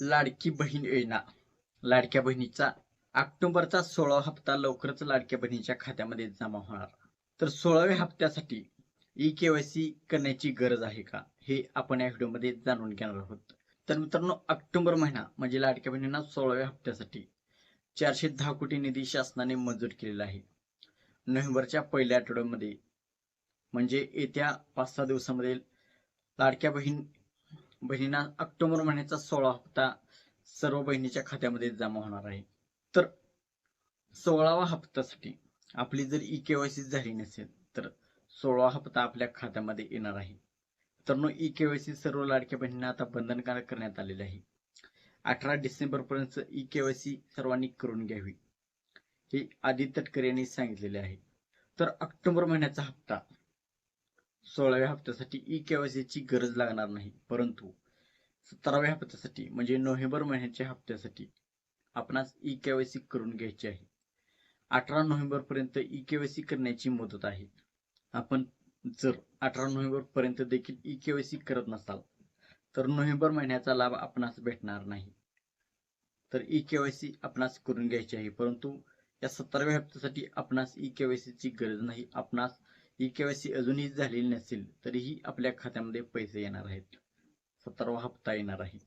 लाडकी बहीण योजना. लाडक्या बहिणीचा ऑक्टोबरचा सोळावा हप्ता लवकरच लाडक्या बहिणीच्या खात्यामध्ये जमा होणार. तर सोळाव्या हप्त्यासाठी ई केवायसी करण्याची गरज आहे का? हे आपण या व्हिडिओमध्ये जाणून घेणार आहोत. तर मित्रांनो ऑक्टोबर महिना म्हणजे लाडक्या बहिणींना सोळाव्या हप्त्यासाठी चारशे दहा कोटी निधी शासनाने मंजूर केलेला आहे. नोव्हेंबरच्या पहिल्या आठवड्यामध्ये म्हणजे येत्या पाच सहा दिवसामध्ये लाडक्या बहीण बहिणींना ऑक्टोबर महिन्याचा सोळा हप्ता सर्व बहिणीच्या खात्यामध्ये जमा होणार आहे. तर सोळावा हप्त्यासाठी आपली जर ई केवायसी झाली नसेल तर सोळावा हप्ता आपल्या खात्यामध्ये येणार आहे. तर ई केवायसी सर्व लाडक्या बहिणींना आता बंधनकारक करण्यात आलेले आहे. अठरा डिसेंबर पर्यंत ई केवायसी सर्वांनी करून घ्यावी हे आदित्य तटकरे यांनी सांगितलेले आहे. तर ऑक्टोबर महिन्याचा हप्ता सोळाव्या हप्त्यासाठी ई केवायसी ची गरज लागणार नाही. परंतु सतराव्या हप्त्यासाठी म्हणजे नोव्हेंबर महिन्याच्या हप्त्यासाठी आपणास ई केवायसी करून घ्यायची आहे. अठरा नोव्हेंबर पर्यंत ई केवायसी करण्याची मुदत आहे. आपण जर अठरा नोव्हेंबर पर्यंत देखील ई केवायसी करत नसाल तर नोव्हेंबर महिन्याचा लाभ आपणास भेटणार नाही. तर ई केवायसी आपणास करून घ्यायची आहे. परंतु या सतराव्या हप्त्यासाठी आपणास ई केवायसी ची गरज नाही. आपणास ई केवायसी अजूनही झालेली नसेल तरीही आपल्या खात्यामध्ये पैसे येणार आहेत. सतरावा हप्ता येणार आहे.